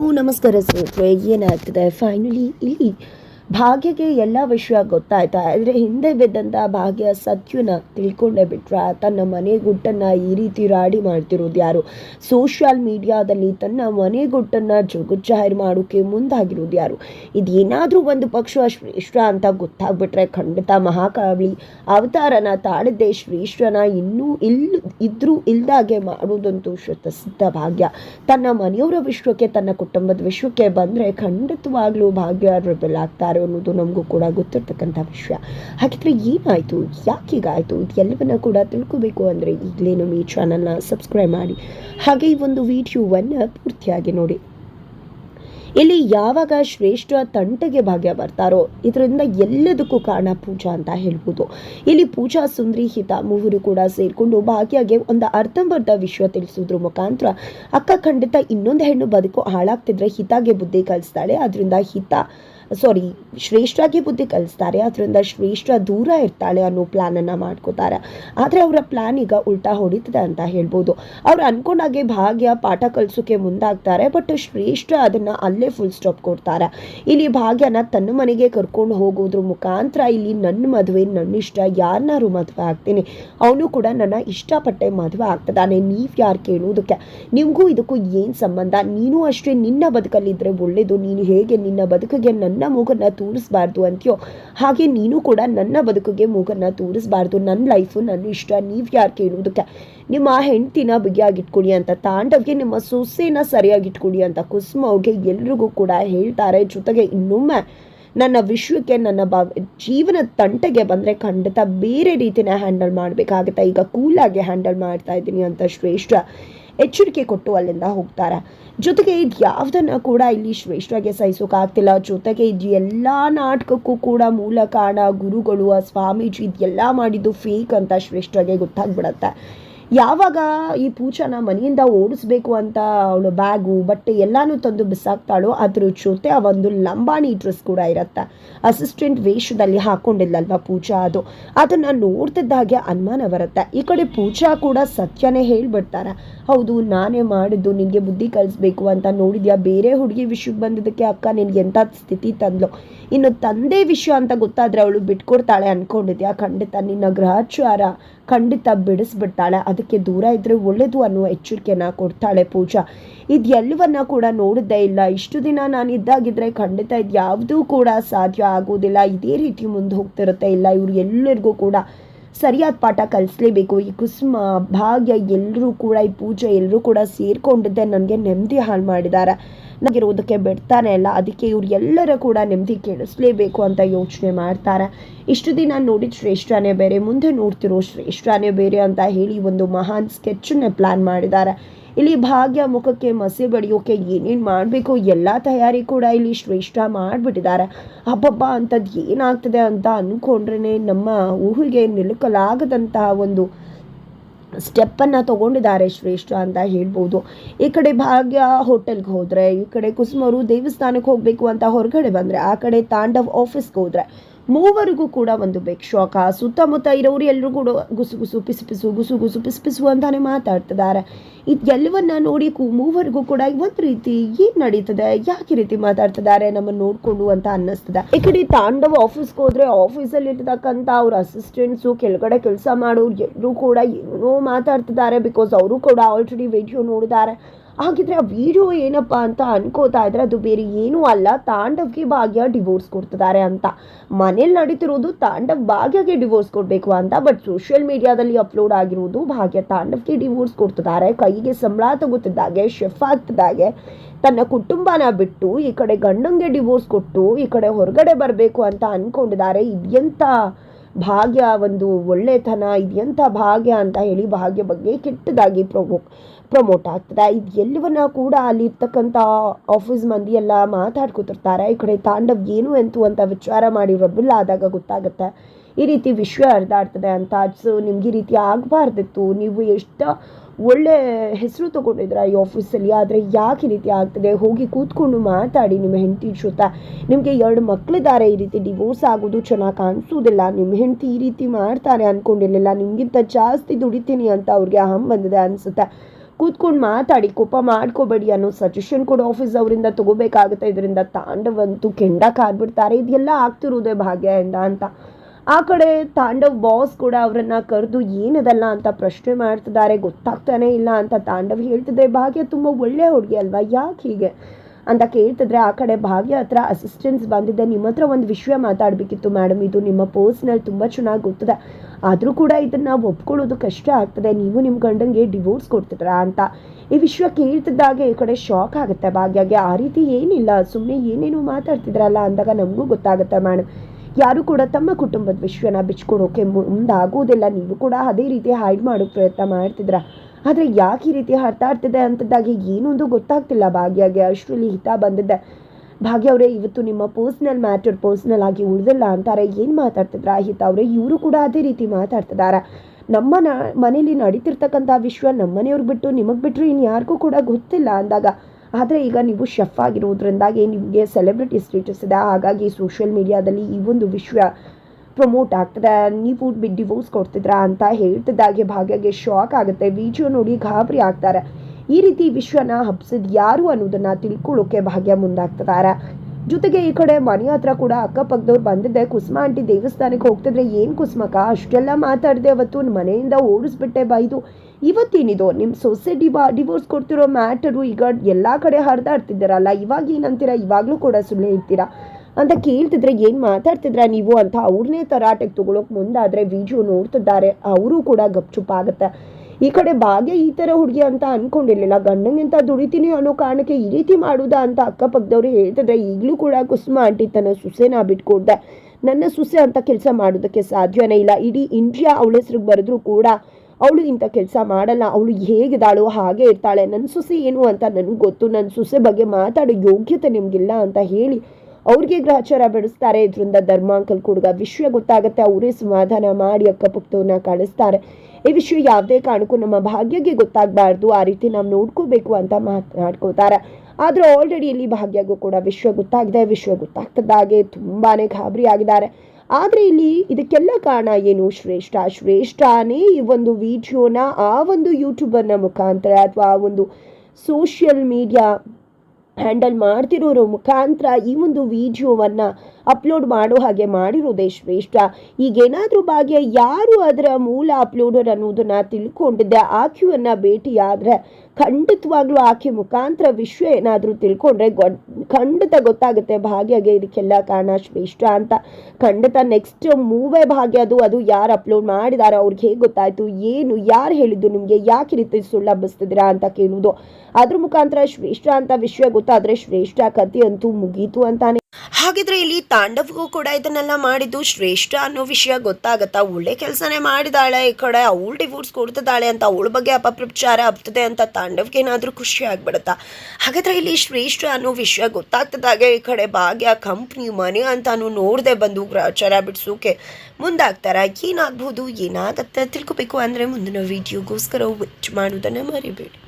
ನಮಸ್ಕಾರ ಸ್ನೇಹಿತರೆ ಏನಾಗ್ತದೆ ಫೈನಲಿ ಇಲ್ಲಿ ಭಾಗ್ಯಗೆ ಎಲ್ಲ ವಿಷಯ ಗೊತ್ತಾಯ್ತಾ. ಆದರೆ ಹಿಂದೆ ಬಿದ್ದಂಥ ಭಾಗ್ಯ ಸತ್ಯನ ತಿಳ್ಕೊಂಡೇ ಬಿಟ್ರ ತನ್ನ ಮನೆ ಗುಟ್ಟನ್ನು ಈ ರೀತಿ ರಾಡಿ ಮಾಡ್ತಿರೋದು ಯಾರು? ಸೋಷಿಯಲ್ ಮೀಡಿಯಾದಲ್ಲಿ ತನ್ನ ಮನೆ ಗುಟ್ಟನ್ನು ಜಾಹೀರು ಮಾಡೋಕ್ಕೆ ಮುಂದಾಗಿರೋದು ಯಾರು? ಇದೇನಾದರೂ ಒಂದು ಪಕ್ಷ ಅಂತ ಗೊತ್ತಾಗ್ಬಿಟ್ರೆ ಖಂಡಿತ ಮಹಾಕಾವಳಿ ಅವತಾರನ ತಾಳಿದ್ದೆ ಶ್ರೇಷ್ಠನ ಇನ್ನೂ ಇಲ್ ಇದ್ರೂ ಇಲ್ದಾಗೆ ಮಾಡೋದಂತೂ ಭಾಗ್ಯ. ತನ್ನ ಮನೆಯವರ ವಿಶ್ವಕ್ಕೆ, ತನ್ನ ಕುಟುಂಬದ ವಿಶ್ವಕ್ಕೆ ಬಂದರೆ ಖಂಡಿತವಾಗ್ಲೂ ಭಾಗ್ಯ ರೆಬೆಲ್ ಆಗ್ತಾರೆ. ಅನ್ನೋದು ನಮಗೂ ಕೂಡ ಗೊತ್ತಿರ್ತಕ್ಕಂಥ ವಿಷಯ. ಹಾಗಿದ್ರೆ ಏನಾಯಿತು? ಯಾಕೀಗಾಯಿತು ಎಲ್ಲವನ್ನ ಕೂಡ ತಿಳ್ಕೋಬೇಕು ಅಂದರೆ ಈಗಲೇ ನಮ್ಮ ಈ ಚಾನಲ್ನ ಸಬ್ಸ್ಕ್ರೈಬ್ ಮಾಡಿ. ಹಾಗೆ ಈ ಒಂದು ವಿಡಿಯೋವನ್ನು ಪೂರ್ತಿಯಾಗಿ ನೋಡಿ. ಇಲ್ಲಿ ಯಾವಾಗ ಶ್ರೇಷ್ಠ ತಂಟೆಗೆ ಭಾಗ್ಯ ಬರ್ತಾರೋ, ಇದರಿಂದ ಎಲ್ಲದಕ್ಕೂ ಕಾರಣ ಪೂಜಾ ಅಂತ ಹೇಳ್ಬೋದು. ಇಲ್ಲಿ ಪೂಜಾ, ಸುಂದರಿ, ಹಿತ ಮೂವರು ಕೂಡ ಸೇರಿಕೊಂಡು ಭಾಗ್ಯಗೆ ಒಂದು ಅರ್ಧಂಬರ್ಧ ವಿಷಯ ತಿಳಿಸೋದ್ರ. ಮುಖಾಂತರ ಅಕ್ಕ ಖಂಡಿತ ಇನ್ನೊಂದು ಹೆಣ್ಣು ಬದುಕು ಹಾಳಾಗ್ತಿದ್ರೆ ಹಿತಾಗೆ ಬುದ್ಧಿ ಕಲಿಸ್ತಾಳೆ. ಅದರಿಂದ ಹಿತ ಸಾರಿ ಶ್ರೇಷ್ಠವಾಗಿ ಬುದ್ಧಿ ಕಲಿಸ್ತಾರೆ, ಅದರಿಂದ ಶ್ರೇಷ್ಠ ದೂರ ಇರ್ತಾಳೆ ಅನ್ನೋ ಪ್ಲಾನನ್ನು ಮಾಡ್ಕೋತಾರೆ. ಆದರೆ ಅವರ ಪ್ಲಾನ್ ಈಗ ಉಲ್ಟಾ ಹೊಡಿತದೆ ಅಂತ ಹೇಳ್ಬೋದು. ಅವ್ರು ಅನ್ಕೊಂಡಾಗೆ ಭಾಗ್ಯ, ಪಾಠ ಕಲಿಸೋಕೆ ಮುಂದಾಗ್ತಾರೆ ಬಟ್ ಶ್ರೇಷ್ಠ ಅದನ್ನು ಅಲ್ಲೇ ಫುಲ್ ಸ್ಟಾಪ್ ಕೊಡ್ತಾರೆ. ಇಲ್ಲಿ ಭಾಗ್ಯನ ತನ್ನ ಮನೆಗೆ ಕರ್ಕೊಂಡು ಹೋಗೋದ್ರ ಮುಖಾಂತರ ಇಲ್ಲಿ ನನ್ನ ಮದುವೆ ನನ್ನ ಇಷ್ಟ ಯಾರನ್ನಾರು ಮದುವೆ ಆಗ್ತೀನಿ. ಅವನು ಕೂಡ ನನ್ನ ಇಷ್ಟಪಟ್ಟೆ ಮದುವೆ ಆಗ್ತದಾನೆ ನೀವು ಯಾರು ಕೇಳೋದಕ್ಕೆ? ನಿಮಗೂ ಇದಕ್ಕೂ ಏನು ಸಂಬಂಧ? ನೀನು ಅಷ್ಟೇ ನಿನ್ನ ಬದುಕಲ್ಲಿದ್ದರೆ ಒಳ್ಳೇದು, ನೀನು ಹೇಗೆ ನಿನ್ನ ಬದುಕಿಗೆ ನನ್ನ ಮೂಗನ್ನ ತೋರಿಸ್ಬಾರ್ದು ಅಂತೀಯೋ? ಹಾಗೆ ನೀನು ಕೂಡ ನನ್ನ ಬದುಕಿಗೆ ಮೂಗನ್ನ ತೋರಿಸ್ಬಾರ್ದು. ನನ್ನ ಲೈಫು ನನ್ನ ಇಷ್ಟ, ನೀವು ಯಾರು ಕೇಳೋದಕ್ಕೆ ನಿಮ್ಮ ಹೆಂಡ್ತಿನ ಬಿಗಿಯಾಗಿಟ್ಕೊಡಿ ಅಂತ, ತಾಂಡವ್ಗೆ ನಿಮ್ಮ ಸೊಸೆನ ಸರಿಯಾಗಿಟ್ಕೊಡಿ ಅಂತ ಕುಸುಮ ಅವ್ರಿಗೆ ಎಲ್ರಿಗೂ ಕೂಡ ಹೇಳ್ತಾರೆ. ಜೊತೆಗೆ ಇನ್ನೊಮ್ಮೆ ನನ್ನ ವಿಶ್ವಕ್ಕೆ, ನನ್ನ ಬ ಜೀವನ ತಂಟೆಗೆ ಬಂದರೆ ಖಂಡಿತ ಬೇರೆ ರೀತಿನ ಹ್ಯಾಂಡಲ್ ಮಾಡಬೇಕಾಗುತ್ತೆ. ಈಗ ಕೂಲಾಗಿ ಹ್ಯಾಂಡಲ್ ಮಾಡ್ತಾ ಇದ್ದೀನಿ ಅಂತ ಶ್ರೇಷ್ಠ. ಎಚ್ಚರಿಕೆ ಕೊಟ್ಟು ಅಲ್ಲಿಂದ ಹೋಗ್ತಾರೆ. ಜೊತೆಗೆ ಇದು ಯಾವುದನ್ನು ಕೂಡ ಇಲ್ಲಿ ಶ್ರೇಷ್ಠವಾಗಿ ಸಹಿಸೋಕ್ಕಾಗ್ತಿಲ್ಲ ಜೊತೆಗೆ ಇದು ಎಲ್ಲ ನಾಟಕಕ್ಕೂ ಕೂಡ ಮೂಲ ಕಾರಣ ಗುರುಗಳು, ಆ ಸ್ವಾಮೀಜಿ ಇದೆಲ್ಲ ಮಾಡಿದ್ದು ಫೇಕ್ ಅಂತ ಶ್ರೇಷ್ಠವಾಗಿ ಗೊತ್ತಾಗ್ಬಿಡತ್ತೆ. ಯಾವಾಗ ಈ ಪೂಜಾನ ಮನೆಯಿಂದ ಓಡಿಸ್ಬೇಕು ಅಂತ ಅವಳು ಬ್ಯಾಗು, ಬಟ್ಟೆ ಎಲ್ಲನೂ ತಂದು ಬಿಸಾಕ್ತಾಳೋ, ಅದ್ರ ಜೊತೆ ಆ ಒಂದು ಲಂಬಾಣಿ ಡ್ರೆಸ್ ಕೂಡ ಇರತ್ತೆ. ಅಸಿಸ್ಟೆಂಟ್ ವೇಷದಲ್ಲಿ ಹಾಕೊಂಡಿಲ್ಲಲ್ವ ಪೂಜಾ ಅದು? ಅದನ್ನು ನೋಡ್ತಿದ್ದಾಗೆ ಅನುಮಾನ ಬರುತ್ತೆ. ಈ ಕಡೆ ಪೂಜಾ ಕೂಡ ಸತ್ಯನೇ ಹೇಳ್ಬಿಡ್ತಾರೆ. ಹೌದು, ನಾನೇ ಮಾಡಿದ್ದು, ನಿನಗೆ ಬುದ್ಧಿ ಕಲಿಸ್ಬೇಕು ಅಂತ ನೋಡಿದ್ಯಾ? ಬೇರೆ ಹುಡುಗಿ ವಿಷಯಕ್ಕೆ ಬಂದಿದ್ದಕ್ಕೆ ಅಕ್ಕ ನಿನಗೆ ಎಂಥ ಸ್ಥಿತಿ ತಂದ್ಲು? ಇನ್ನು ತಂದೆ ವಿಷಯ ಅಂತ ಗೊತ್ತಾದರೆ ಅವಳು ಬಿಟ್ಕೊಡ್ತಾಳೆ ಅನ್ಕೊಂಡಿದ್ಯಾ? ಖಂಡಿತ, ನಿನ್ನ ಗ್ರಹಚಾರ ಖಂಡಿತ ಬಿಡಿಸ್ಬಿಡ್ತಾಳೆ. ಅದಕ್ಕೆ ದೂರ ಇದ್ದರೆ ಒಳ್ಳೇದು ಅನ್ನುವ ಎಚ್ಚರಿಕೆನ ಕೊಡ್ತಾಳೆ ಪೂಜಾ. ಇದೆಲ್ಲವನ್ನ ಕೂಡ ನೋಡಿದ್ದೇ ಇಲ್ಲ. ಇಷ್ಟು ದಿನ ನಾನು ಇದ್ದಾಗಿದ್ರೆ ಖಂಡಿತ ಇದು ಯಾವುದೂ ಕೂಡ ಸಾಧ್ಯ ಆಗೋದಿಲ್ಲ ಇದೇ ರೀತಿ ಮುಂದೆ ಹೋಗ್ತಿರುತ್ತೆ. ಇಲ್ಲ, ಇವರು ಎಲ್ಲರಿಗೂ ಕೂಡ ಸರಿಯಾದ ಪಾಠ ಕಲಿಸ್ಲೇಬೇಕು. ಈ ಕುಸುಮ, ಭಾಗ್ಯ ಎಲ್ಲರೂ ಕೂಡ, ಈ ಪೂಜೆ ಎಲ್ಲರೂ ಕೂಡ ಸೇರಿಕೊಂಡಿದ್ದೆ. ನನಗೆ ನೆಮ್ಮದಿ ಹಾಳು ಮಾಡಿದ್ದಾರೆ ನನಗಿರೋದಕ್ಕೆ ಬಿಡ್ತಾನೆ ಇಲ್ಲ ಅದಕ್ಕೆ ಇವ್ರು ಎಲ್ಲರ ಕೂಡ ನೆಮ್ಮದಿ ಕೇಳಿಸ್ಲೇಬೇಕು ಅಂತ ಯೋಚನೆ ಮಾಡ್ತಾರೆ. ಇಷ್ಟು ದಿನ ನೋಡಿದ ಶ್ರೇಷ್ಠನೇ ಬೇರೆ, ಮುಂದೆ ನೋಡ್ತಿರೋ ಶ್ರೇಷ್ಠನೇ ಬೇರೆ ಅಂತ ಹೇಳಿ ಒಂದು ಮಹಾನ್ ಸ್ಕೆಚ್ಚನ್ನೇ ಪ್ಲ್ಯಾನ್ ಮಾಡಿದ್ದಾರೆ. ಇಲ್ಲಿ ಭಾಗ್ಯ ಮುಖಕ್ಕೆ ಮಸಿ ಬಡಿಯೋಕೆ ಏನೇನು ಮಾಡಬೇಕು? ಎಲ್ಲ ತಯಾರಿ ಕೂಡ ಇಲ್ಲಿ ಶ್ರೇಷ್ಠ ಮಾಡಿಬಿಟ್ಟಿದ್ದಾರೆ. ಹಬ್ಬಬ್ಬ ಅಂಥದ್ದು ಏನಾಗ್ತದೆ ಅಂತ ಅಂದ್ಕೊಂಡ್ರೆ ನಮ್ಮ ಊಹಿಗೆ ನಿಲುಕಲಾಗದಂತಹ ಒಂದು ಸ್ಟೆಪ್ಪನ್ನು ತಗೊಂಡಿದ್ದಾರೆ ಶ್ರೇಷ್ಠ ಅಂತ ಹೇಳ್ಬೋದು. ಈ ಕಡೆ ಭಾಗ್ಯ ಹೋಟೆಲ್ಗೆ ಹೋದರೆ, ಈ ಕಡೆ ಕುಸುಮರು ದೇವಸ್ಥಾನಕ್ಕೆ ಹೋಗಬೇಕು ಅಂತ ಹೊರಗಡೆ ಬಂದರೆ, ಆ ಕಡೆ ತಾಂಡವ್ ಆಫೀಸ್ಗೆ ಹೋದರೆ ಮೂವರಿಗೂ ಕೂಡ ಒಂದು ಬೆಕ್ ಶಾಕ. ಸುತ್ತಮುತ್ತ ಇರೋರು ಎಲ್ಲರೂ ಕೂಡ ಗುಸು ಗುಸು, ಪಿಸು ಗುಸು ಗುಸು, ಪಿಸು ಅಂತಾನೆ ಮಾತಾಡ್ತಿದ್ದಾರೆ. ಇದೆಲ್ಲವನ್ನ ನೋಡಿ ಮೂವರಿಗೂ ಕೂಡ ಒಂದು ರೀತಿ ಏನು ನಡೀತದೆ, ಯಾಕೆ ರೀತಿ ಮಾತಾಡ್ತಿದ್ದಾರೆ ನಮ್ಮನ್ನು ನೋಡ್ಕೊಂಡು ಅಂತ ಅನ್ನಿಸ್ತದೆ. ಈ ಕಡೆ ತಾಂಡವ ಆಫೀಸ್ಗೆ ಹೋದ್ರೆ ಆಫೀಸಲ್ಲಿ ಇರ್ತಕ್ಕಂಥ ಅವ್ರ ಅಸಿಸ್ಟೆಂಟ್ಸು ಕೆಳಗಡೆ ಕೆಲಸ ಮಾಡೋರು ಎಲ್ಲರೂ ಕೂಡ ಏನೋ ಮಾತಾಡ್ತಿದ್ದಾರೆ ಬಿಕಾಸ್ ಅವರು ಕೂಡ ಆಲ್ರೆಡಿ ವಿಡಿಯೋ ನೋಡಿದ್ದಾರೆ. ಹಾಗಿದ್ರೆ ಆ ವಿಡಿಯೋ ಏನಪ್ಪ ಅಂತ ಅನ್ಕೋತಾ ಇದ್ರೆ ಅದು ಬೇರೆ ಏನೂ ಅಲ್ಲ. ತಾಂಡವ್ಗೆ ಭಾಗ್ಯ ಡಿವೋರ್ಸ್ ಕೊಡ್ತಿದ್ದಾರೆ ಅಂತ. ಮನೇಲಿ ನಡೀತಿರೋದು ತಾಂಡವ್ ಭಾಗ್ಯಗೆ ಡಿವೋರ್ಸ್ ಕೊಡಬೇಕು ಅಂತ. ಬಟ್ ಸೋಷಿಯಲ್ ಮೀಡಿಯಾದಲ್ಲಿ ಅಪ್ಲೋಡ್ ಆಗಿರೋದು ಭಾಗ್ಯ ತಾಂಡವ್ಗೆ ಡಿವೋರ್ಸ್ ಕೊಡ್ತಿದ್ದಾರೆ. ಕೈಗೆ ಸಂಬಳ ತಗೋತಿದ್ದಾಗೆ, ಶೆಫ್ ಆಗ್ತಿದ್ದಾಗೆ. ತನ್ನ ಕುಟುಂಬನ ಬಿಟ್ಟು ಈ ಕಡೆ ಗಂಡಂಗೆ ಡಿವೋರ್ಸ್ ಕೊಟ್ಟು ಈ ಕಡೆ ಹೊರಗಡೆ ಬರಬೇಕು ಅಂತ ಅನ್ಕೊಂಡಿದ್ದಾರೆ. ಇದೆಂಥ ಭಾಗ್ಯ ಒಂದು ಒಳ್ಳೆತನ ಇದೆಂಥ ಭಾಗ್ಯ ಅಂತ ಹೇಳಿ ಭಾಗ್ಯ ಬಗ್ಗೆ ಕೆಟ್ಟದಾಗಿ ಪ್ರಮೋ ಪ್ರಮೋಟ್ ಆಗ್ತದೆ. ಇದು ಎಲ್ಲವನ್ನ ಕೂಡ ಅಲ್ಲಿ ಇರ್ತಕ್ಕಂಥ ಆಫೀಸ್ ಮಂದಿ ಎಲ್ಲ ಮಾತಾಡ್ಕೊತಿರ್ತಾರೆ. ಈ ಕಡೆ ತಾಂಡವ್ ಏನು ಎಂತು ಅಂತ ವಿಚಾರ ಮಾಡಿ ರಬ್ಬಲ್ ಆದಾಗ ಗೊತ್ತಾಗುತ್ತೆ. ಈ ರೀತಿ ವಿಶ್ವ ಹರಿದಾಡ್ತದೆ ಅಂತ. ಸೊ ನಿಮ್ಗೆ ಈ ರೀತಿ ಆಗಬಾರ್ದಿತ್ತು. ನೀವು ಎಷ್ಟು ಒಳ್ಳೆ ಹೆಸರು ತೊಗೊಂಡಿದ್ರ ಈ ಆಫೀಸಲ್ಲಿ ಆದರೆ ಯಾಕೆ ಈ ರೀತಿ ಆಗ್ತದೆ? ಹೋಗಿ ಕೂತ್ಕೊಂಡು ಮಾತಾಡಿ ನಿಮ್ಮ ಹೆಂಡತಿ ಜೊತೆ ನಿಮಗೆ ಎರಡು ಮಕ್ಕಳಿದ್ದಾರೆ ಈ ರೀತಿ ಡಿವೋರ್ಸ್ ಆಗೋದು ಚೆನ್ನಾಗಿ ಕಾಣಿಸೋದಿಲ್ಲ. ನಿಮ್ಮ ಹೆಂಡತಿ ಈ ರೀತಿ ಮಾಡ್ತಾರೆ ಅಂದ್ಕೊಂಡಿರಲಿಲ್ಲ ನಿಮಗಿಂತ ಜಾಸ್ತಿ ದುಡಿತೀನಿ ಅಂತ ಅವ್ರಿಗೆ ಅಹಂ ಬಂದಿದೆ ಅನಿಸುತ್ತೆ. ಕೂತ್ಕೊಂಡು ಮಾತಾಡಿ, ಕೋಪ ಮಾಡ್ಕೋಬೇಡಿ ಅನ್ನೋ ಸಜೆಷನ್ ಕೂಡ ಆಫೀಸ್ ಅವರಿಂದ ತಗೋಬೇಕಾಗುತ್ತೆ. ಇದರಿಂದ ತಾಂಡವಂತೂ ಕೆಂಡಕ್ಕೆ ಕಾರ್ಬಿಡ್ತಾರೆ ಇದೆಲ್ಲ ಆಗ್ತಿರೋದೇ ಎಂದ ಅಂತ. ಆ ಕಡೆ ತಾಂಡವ್ ಬಾಸ್ ಕೂಡ ಅವರನ್ನ ಕರೆದು ಏನದಲ್ಲ ಅಂತ ಪ್ರಶ್ನೆ ಮಾಡ್ತಿದ್ದಾರೆ, ಗೊತ್ತಾಗ್ತಾನೆ ಇಲ್ಲ ಅಂತ ತಾಂಡವ್ ಹೇಳ್ತಿದ್ರೆ ಭಾಗ್ಯ ತುಂಬ ಒಳ್ಳೆ ಹುಡುಗಿ ಅಲ್ವಾ? ಯಾಕೆ ಹೀಗೆ? ಅಂತ ಕೇಳ್ತಿದ್ರೆ ಆ ಕಡೆ ಭಾಗ್ಯ ಹತ್ರ ಅಸಿಸ್ಟೆನ್ಸ್ ಬಂದಿದೆ. ನಿಮ್ಮ ಹತ್ರ ಒಂದು ವಿಷಯ ಮಾತಾಡಬೇಕಿತ್ತು ಮೇಡಮ್ ಇದು ನಿಮ್ಮ ಪರ್ಸ್ನಲ್ ತುಂಬ ಚೆನ್ನಾಗಿ ಗೊತ್ತಿದೆ. ಆದರೂ ಕೂಡ ಇದನ್ನು ಒಪ್ಕೊಳ್ಳೋದು ಕಷ್ಟ ಆಗ್ತದೆ. ನೀವು ನಿಮ್ಮ ಗಂಡನಿಗೆ ಡಿವೋರ್ಸ್ ಕೊಡ್ತಿದ್ರಾ ಅಂತ. ಈ ವಿಷಯ ಕೇಳ್ತಿದ್ದಾಗೆ ಈ ಕಡೆ ಶಾಕ್ ಆಗುತ್ತೆ ಭಾಗ್ಯಗೆ. ಆ ರೀತಿ ಏನಿಲ್ಲ. ಸುಮ್ಮನೆ ಏನೇನೋ ಮಾತಾಡ್ತಿದ್ರಲ್ಲ ಅಂದಾಗ ನಮಗೂ ಗೊತ್ತಾಗುತ್ತೆ ಮೇಡಮ್ ಯಾರು ಕೂಡ ತಮ್ಮ ಕುಟುಂಬದ ವಿಷಯನ ಬಿಚ್ಕೊಡೋಕೆ ಮುಂದಾಗುವುದಿಲ್ಲ. ನೀವು ಕೂಡ ಅದೇ ರೀತಿ ಹೈಡ್ ಮಾಡೋ ಪ್ರಯತ್ನ ಮಾಡ್ತಿದ್ರ ಆದರೆ ಯಾಕೆ ಈ ರೀತಿ ಹರ್ತಾಡ್ತಿದೆ ಅಂತದ್ದಾಗಿ ಏನೊಂದು ಗೊತ್ತಾಗ್ತಿಲ್ಲ. ಭಾಗ್ಯಗೆ ಅಷ್ಟರಲ್ಲಿ ಹಿತ ಬಂದಿದ್ದೆ ಭಾಗ್ಯ ಅವರೇ, ಇವತ್ತು ನಿಮ್ಮ ಪರ್ಸ್ನಲ್ ಮ್ಯಾಟರ್ ಪರ್ಸ್ನಲ್ ಆಗಿ ಉಳಿದಿಲ್ಲ ಅಂತಾರೆ. ಏನು ಮಾತಾಡ್ತಿದ್ರ ಹಿತ ಅವರೇ, ಇವರು ಕೂಡ ಅದೇ ರೀತಿ ಮಾತಾಡ್ತಿದ್ದಾರೆ. ನಮ್ಮ ಮನೇಲಿ ನಡೀತಿರ್ತಕ್ಕಂಥ ವಿಶ್ವ ನಮ್ಮ ಮನೆಯವ್ರಿಗೆ ಬಿಟ್ಟು ನಿಮಗೆ ಬಿಟ್ಟರು ಇನ್ನು ಯಾರಿಗೂ ಕೂಡ ಗೊತ್ತಿಲ್ಲ ಅಂದಾಗ ಆದರೆ ಈಗ ನೀವು ಶೆಫ್ ಆಗಿರೋದ್ರಿಂದಾಗಿ ನಿಮಗೆ ಸೆಲೆಬ್ರಿಟಿ ಸ್ಟೇಟಸ್ ಇದೆ. ಹಾಗಾಗಿ ಸೋಷಿಯಲ್ ಮೀಡಿಯಾದಲ್ಲಿ ಈ ಒಂದು ವಿಷಯ ಪ್ರಮೋಟ್ ಆಗ್ತದೆ. ನೀವು ಡಿವೋರ್ಸ್ ಕೊಡ್ತಿದ್ರಾ ಅಂತ ಹೇಳ್ತಿದ್ದಾಗೆ ಭಾಗ್ಯಗೆ ಶಾಕ್ ಆಗುತ್ತೆ. ವಿಡಿಯೋ ನೋಡಿ ಗಾಬರಿ ಆಗ್ತಾರೆ. ಈ ರೀತಿ ವಿಶ್ವನ ಹಬ್ಸಿದ್ ಯಾರು ಅನ್ನೋದನ್ನು ತಿಳ್ಕೊಳ್ಳೋಕೆ ಭಾಗ್ಯ ಮುಂದಾಗ್ತಿದ್ದಾರೆ. ಜೊತೆಗೆ ಈ ಕಡೆ ಮನೆ ಹತ್ರ ಕೂಡ ಅಕ್ಕಪಕ್ಕದವ್ರು ಬಂದಿದ್ದೆ. ಕುಸುಮ ಆಂಟಿ ದೇವಸ್ಥಾನಕ್ಕೆ ಹೋಗ್ತಿದ್ರೆ ಏನು ಕುಸುಮಕ್ಕ? ಅಷ್ಟೆಲ್ಲ ಮಾತಾಡಿದೆ ಅವತ್ತು ಮನೆಯಿಂದ ಓಡಿಸ್ಬಿಟ್ಟೆ ಬಾಯ್ದು ಇವತ್ತೇನಿದು? ನಿಮ್ಮ ಸೊಸೆ ಬಾ ಡಿವೋರ್ಸ್ ಕೊಡ್ತಿರೋ ಮ್ಯಾಟರು ಈಗ ಎಲ್ಲ ಕಡೆ ಹರಿದಾಡ್ತಿದ್ದಾರಲ್ಲ, ಇವಾಗ ಏನಂತೀರಾ? ಇವಾಗಲೂ ಕೂಡ ಸುಳ್ಳು ಇರ್ತೀರಾ? ಅಂತ ಕೇಳ್ತಿದ್ರೆ ಏನು ಮಾತಾಡ್ತಿದ್ರ ನೀವು ಅಂತ ಅವ್ರನ್ನೇ ತರಾಟೆಗೆ ತಗೊಳ್ಳೋಕೆ ಮುಂದಾದರೆ ವಿಡಿಯೋ ನೋಡ್ತಿದ್ದಾರೆ. ಅವರು ಕೂಡ ಗಪ್ಚುಪ್ಪಾಗುತ್ತೆ ಈ ಕಡೆ ಭಾಗ್ಯ ಈ ಥರ ಹುಡುಗಿ ಅಂತ ಅನ್ಕೊಂಡಿರ್ಲಿಲ್ಲ. ಗಂಡಂಗಿಂತ ದುಡಿತೀನಿ ಅನ್ನೋ ಕಾರಣಕ್ಕೆ ಈ ರೀತಿ ಮಾಡುದ ಅಂತ ಅಕ್ಕಪಕ್ಕದವ್ರು ಹೇಳ್ತಿದ್ರೆ ಈಗಲೂ ಕೂಡ ಕುಸುಮ ಆಂಟಿ ತನ್ನ ಸುಸೆನ ಬಿಟ್ಕೊಡ್ದೆ. ನನ್ನ ಸುಸೆ ಅಂತ ಕೆಲಸ ಮಾಡೋದಕ್ಕೆ ಸಾಧ್ಯನೇ ಇಲ್ಲ. ಇಡೀ ಇಂಡಿಯಾ ಅವಳ ಹೆಸ್ರಿಗೆ ಬರೆದ್ರೂ ಕೂಡ ಅವಳು ಇಂಥ ಕೆಲಸ ಮಾಡಲ್ಲ. ಅವಳು ಹೇಗಿದ್ದಾಳೋ ಹಾಗೆ ಇರ್ತಾಳೆ. ನನ್ನ ಸೊಸೆ ಏನು ಅಂತ ನನಗೆ ಗೊತ್ತು. ನನ್ನ ಸೊಸೆ ಬಗ್ಗೆ ಮಾತಾಡೋ ಯೋಗ್ಯತೆ ನಿಮಗಿಲ್ಲ ಅಂತ ಹೇಳಿ ಅವ್ರಿಗೆ ಗ್ರಹಚಾರ ಬೆಳೆಸ್ತಾರೆ ಇದರಿಂದ ಧರ್ಮಾಂಕಲ್ ಹುಡುಗ ವಿಷಯ ಗೊತ್ತಾಗುತ್ತೆ. ಅವರೇ ಸಮಾಧಾನ ಮಾಡಿ ಅಕ್ಕಪಕ್ಕದವ್ರನ್ನ ಕಳಿಸ್ತಾರೆ ಈ ವಿಷಯ ಯಾವುದೇ ಕಾರಣಕ್ಕೂ ನಮ್ಮ ಭಾಗ್ಯಕ್ಕೆ ಗೊತ್ತಾಗಬಾರ್ದು. ಆ ರೀತಿ ನಾವು ನೋಡ್ಕೋಬೇಕು ಅಂತ ಮಾತನಾಡ್ಕೋತಾರೆ. ಆದರೆ ಆಲ್ರೆಡಿ ಇಲ್ಲಿ ಭಾಗ್ಯಗೂ ಕೂಡ ವಿಶ್ವ ಗೊತ್ತಾಗಿದೆ. ವಿಶ್ವ ಗೊತ್ತಾಗ್ತದಾಗೆ ತುಂಬಾನೇ ಗಾಬರಿ ಆಗಿದ್ದಾರೆ. ಆದರೆ ಇಲ್ಲಿ ಇದಕ್ಕೆಲ್ಲ ಕಾರಣ ಏನು? ಶ್ರೇಷ್ಠ, ಶ್ರೇಷ್ಠನೇ ಈ ಒಂದು ವಿಡಿಯೋನ, ಆ ಒಂದು ಯೂಟ್ಯೂಬರ್ನ ಮುಖಾಂತರ ಅಥವಾ ಆ ಒಂದು ಸೋಷಿಯಲ್ ಮೀಡಿಯಾ ಹ್ಯಾಂಡಲ್ ಮಾಡ್ತಿರೋರ ಮುಖಾಂತರ ಈ ಒಂದು ವಿಡಿಯೋವನ್ನು ಅಪ್ಲೋಡ್ ಮಾಡೋ ಹಾಗೆ ಮಾಡಿರೋದೇ ಶ್ರೇಷ್ಠ. ಈಗೇನಾದರೂ ಭಾಗ್ಯ ಯಾರು ಅದರ ಮೂಲ ಅಪ್ಲೋಡರ್ ಅನ್ನೋದನ್ನು ತಿಳ್ಕೊಂಡಿದ್ದೆ. ಆಕೆಯನ್ನು ಭೇಟಿಯಾದರೆ ಖಂಡಿತವಾಗ್ಲೂ ಆಕೆ ಮುಖಾಂತರ ವಿಶ್ವ ಏನಾದರೂ ತಿಳ್ಕೊಂಡ್ರೆ ಖಂಡಿತ ಗೊತ್ತಾಗುತ್ತೆ ಭಾಗ್ಯಗೆ ಇದಕ್ಕೆಲ್ಲ ಕಾರಣ ಶ್ರೇಷ್ಠ ಅಂತ. ಖಂಡಿತ ನೆಕ್ಸ್ಟ್ ಮೂವೇ ಭಾಗ್ಯ ಅದು ಅದು ಯಾರು ಅಪ್ಲೋಡ್ ಮಾಡಿದಾರೆ ಅವ್ರಿಗೆ ಹೇಗೆ ಗೊತ್ತಾಯ್ತು, ಏನು, ಯಾರು ಹೇಳಿದ್ದು ನಿಮಗೆ, ಯಾಕೆ ರೀತಿ ಸುಳ್ಳು ಹಬ್ಬಿಸ್ತಿದ್ದೀರಾ ಅಂತ ಕೇಳುವುದು. ಅದ್ರ ಮುಖಾಂತರ ಶ್ರೇಷ್ಠ ಅಂತ ವಿಷಯ ಗೊತ್ತಾದ್ರೆ ಶ್ರೇಷ್ಠ ಕಥೆ ಅಂತೂ ಮುಗೀತು ಅಂತಾನೆ. ಹಾಗಿದ್ರೆ ಇಲ್ಲಿ ತಾಂಡವಗೂ ಕೂಡ ಇದನ್ನೆಲ್ಲ ಮಾಡಿದ್ದು ಶ್ರೇಷ್ಠ ಅನ್ನೋ ವಿಷಯ ಗೊತ್ತಾಗತ್ತಾ? ಒಳ್ಳೆ ಕೆಲಸನೇ ಮಾಡಿದಾಳೆ ಈ ಕಡೆ, ಅವಳು ಡಿವೋರ್ಸ್ ಕೊಡ್ತಿದ್ದಾಳೆ ಅಂತ, ಅವಳ ಬಗ್ಗೆ ಅಪಪ್ರಚಾರ ಹಬ್ತದೆ ಅಂತ ತಾಂಡವ್ಗೆ ಏನಾದರೂ ಖುಷಿ ಆಗ್ಬಿಡುತ್ತಾ? ಹಾಗಾದ್ರೆ ಇಲ್ಲಿ ಶ್ರೇಷ್ಠ ಅನ್ನೋ ವಿಷಯ ಗೊತ್ತಾಗ್ತದಾಗೆ ಈ ಕಡೆ ಭಾಗ್ಯ ಕಂಪ್ನಿ ಮನೆ ಅಂತಾನು ನೋಡದೆ ಬಂದು ಗ್ರಾಚಾರ ಬಿಡಿಸೋಕೆ ಮುಂದಾಗ್ತಾರ? ಏನಾಗ್ಬೋದು, ಏನಾಗತ್ತೆ ತಿಳ್ಕೊಬೇಕು. ಅಂದರೆ ಮುಂದಿನ ವಿಡಿಯೋಗೋಸ್ಕರ ವೆಚ್ ಮಾಡೋದನ್ನು ಮರಿಬೇಡಿ.